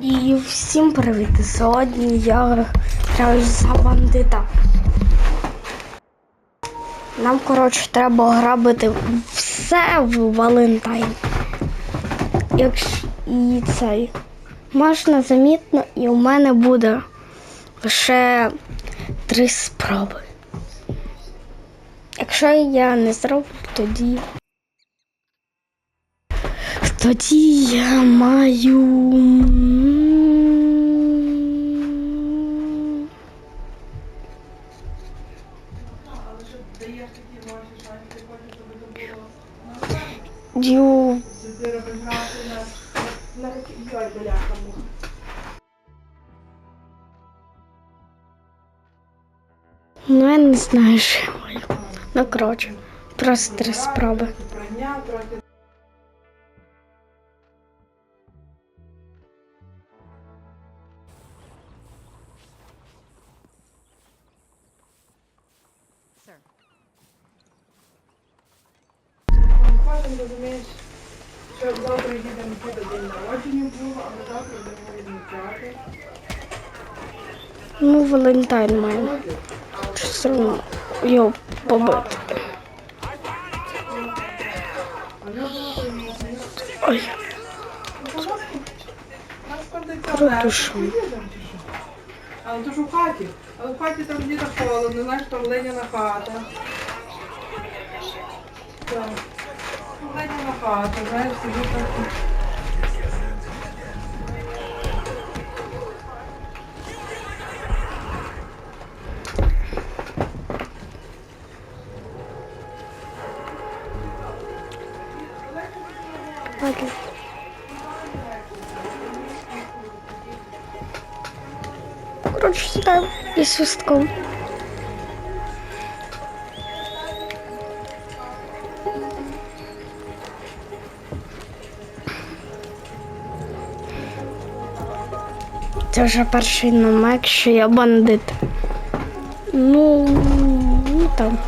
І всім привіт! Сьогодні я граю за бандита. Нам, коротше, треба грабити все в Валентайн. Якщо і цей можна замітно, і у мене буде лише три спроби. Якщо я не зроблю, тоді. Тоді я маю. Дю. Ну, я не знаю, що я маю. Ну, коротше, просто три спроби. Потім розумієш, що завтра їдемо туди день народження було, а ми завтра будемо відмічати. Ну, Валентайн маємо. Що все одно його побити. Ой, що. Але то ж у хаті. Але в хаті там діда холодно, знаєш, там Леніна хата. Так. Леніна хата, знаєш, собі так. ладно. Коротше, сюди і свистком. Вже перший намек, що я бандит. Ну, ну там.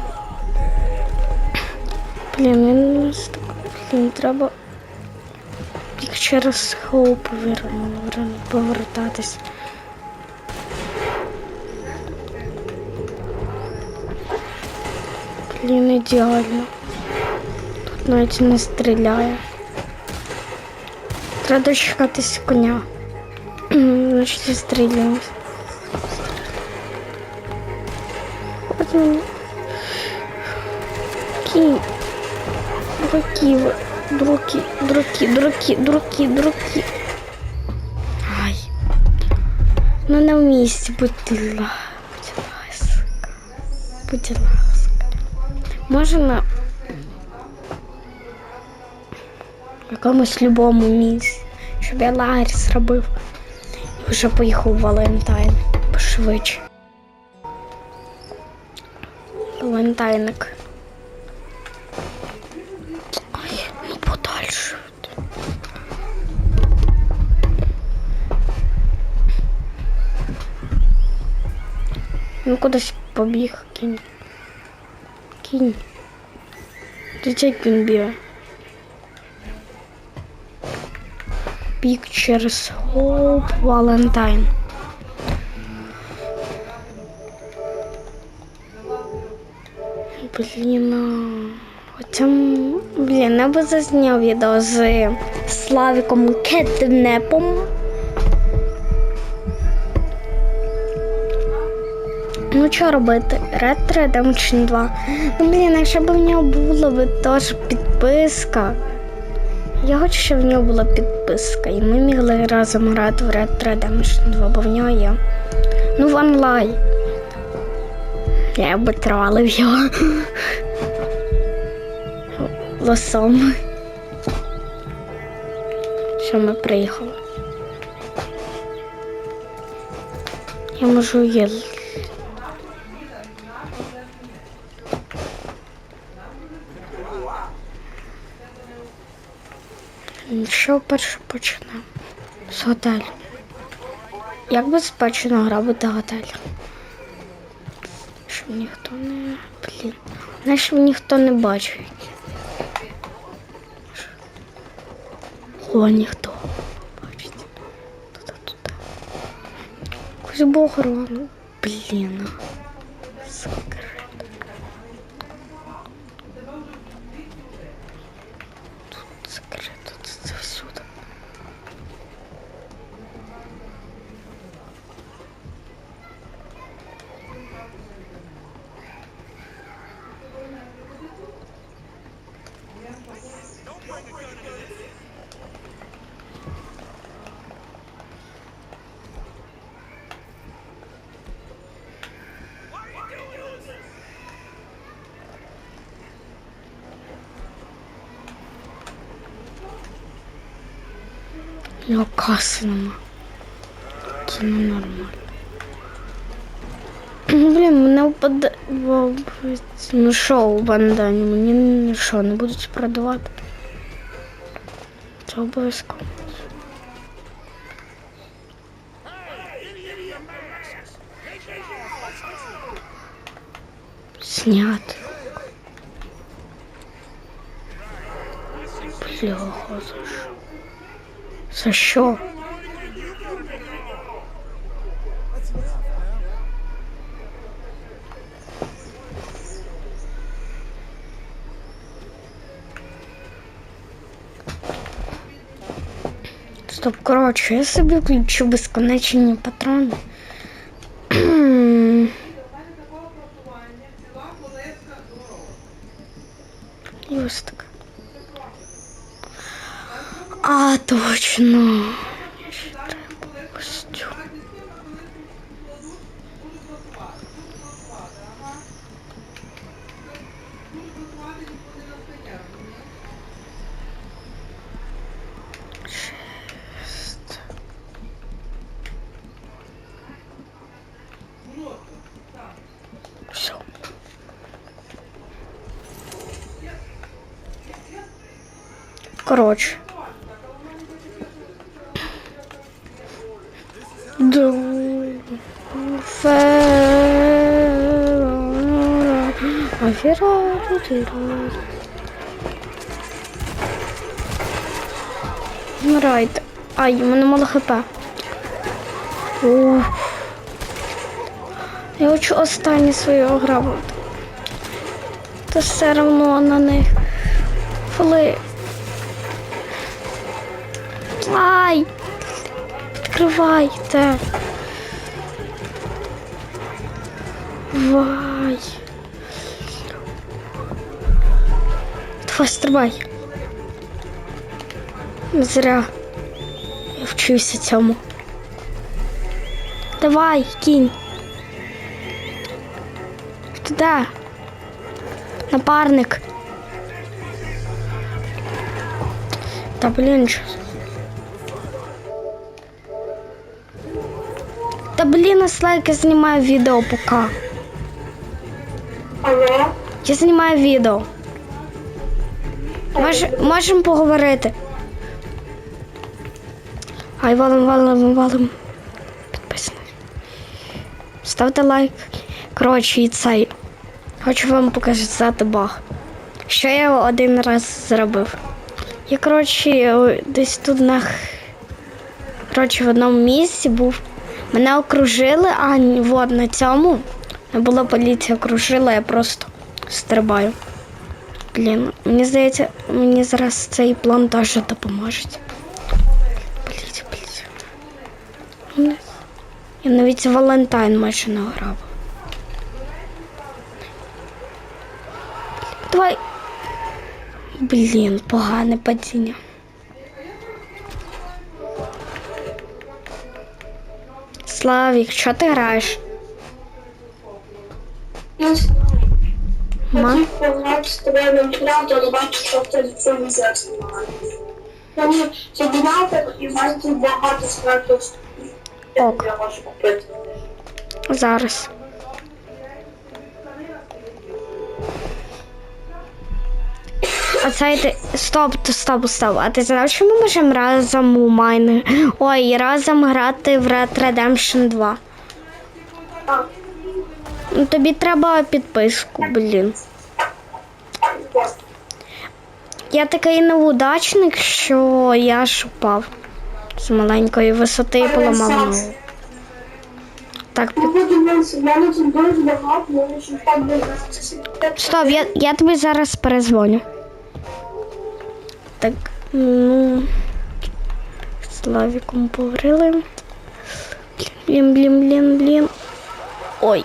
Блін, він. Блін, треба як через хоуп повертатись. Блін, ідеально. Тут навіть не стріляє. Треба дочекатись коня. Значить, стріляємось. От мені. Кінь. Дураки ви. Дураки, дураки, дураки, дураки, дураки. Ай. Ну на місці, будь ласка. Будь ласка. Будь ласка. Може на якомусь любому місці, щоб я лагерь зробив і Вже поїхав Валентайн пошвидше. Валентайник. Ай, ну. Ну кудись побіг кінь. Кінь. Дитя він б'є. Біг через Хоуп Валентайн. Блін, оце, блін, я би зазняв відео з Славіком Кетнепом. Ну, що робити? Red Redemption 2. Ну, блін, якщо б в нього була би теж підписка. Я хочу, щоб в нього була підписка, і ми могли разом грати в Red Redemption 2, бо в нього є. Ну, в онлайн. Я би тролив його. Лосом. Що ми приїхали. Я можу їздити. Що перше почнемо? З готелю. Як безпечно грабити готель? Щоб ніхто не. Блін. Знаєш, щоб ніхто не бачив. О, ніхто. Бачите. Тут. Якось би охорону. Блін. Його каси нема. Це не нормально. Ну, Блін, мене впаде. в- Ну що у бандані? Мені ну, що, не будуть продавати? Це обов'язково. Снято. Бляха, за що? За? Стоп, коротше, я собі включу безконечні патрони. І ось так. А, точно. Фера. Афера. Вмирайте. Ай, у мене мало хп. Ух. Я хочу останнє своє ограбувати. Та все одно на них. Фли. Ай! Відкривайте. Вай. Давай, стрибай. Зря. Я вчуся цьому. Давай, кінь. Туди. Напарник. Та блін, що. Та блін, Аслайк, я знімаю відео поки. Алло, Я знімаю відео. Мож, можемо поговорити. Ай, валим, валим, валим. Підписаний. Ставте лайк. Коротше, і цей. Хочу вам показати баг. Що я один раз зробив. Я, коротше, десь тут на. Коротше, в одному місці був. Мене окружили, а от на цьому не було поліції окружила, я просто стрибаю. Блін, мені здається, мені зараз цей план теж допоможе. Поліція, поліція. Я навіть Валентайн майже не грав. Блін, погане падіння. Славік, що ти граєш? я Ма? хотів пограти з тобою вентилятор, але бачу, що ти телевізор знімає. Тому вентилятор і бачу багато. Ок. Я можу купити. Зараз. Ти. Стоп, стоп, стоп. А ти знав, що ми можемо разом у майни? Ой, разом грати в Red Redemption 2. Ну тобі треба підписку, блін. Я такий неудачник, що я ж упав з маленької висоти і поламав ногу. Так. Стоп, я, я тобі зараз перезвоню. Так, ну. З Славіком поговорили. Блін, блін, блін, блін. Ой.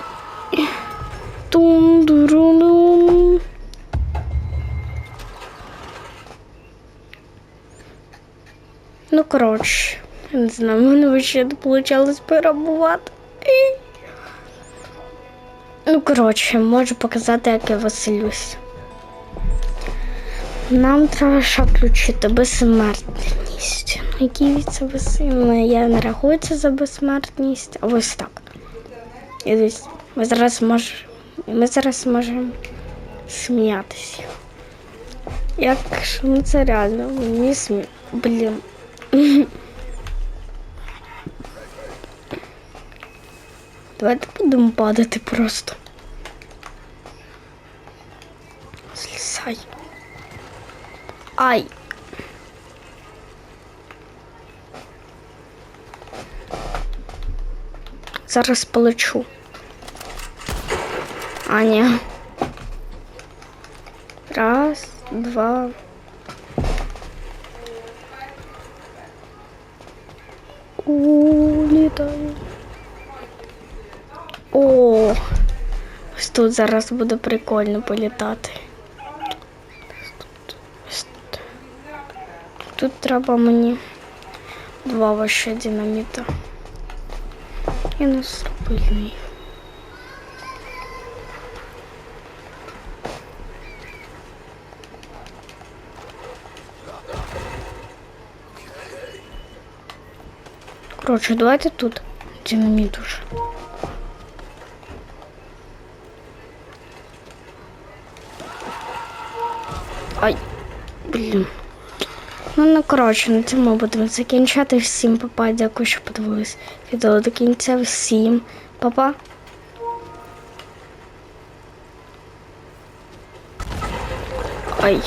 тун дуру дум Ну, коротше, я не знаю, в мене ще не вийшло перебувати. Ну, коротше, можу показати, як я веселюсь. Нам треба ще включити безсмертність. Ну, Який це безсмертність? Я не рахується за безсмертність, а ось так. І десь ми зараз можемо. Ми зараз можемо сміятися. Як ну це реально, мені смі... Блін. Давайте будемо падати просто. Слізай. Ай. Зараз полечу. А, ні. Раз, два. Улітаю. О, ось тут зараз буде прикольно політати. Тут треба мені два вообще динаміта. І наступний. Коротше, давайте тут динаміт уже. Ай, блін. Ну, ну, коротше, на цьому будемо закінчати. Всім папа. Дякую, що подивились відео до кінця. Всім папа. Ай.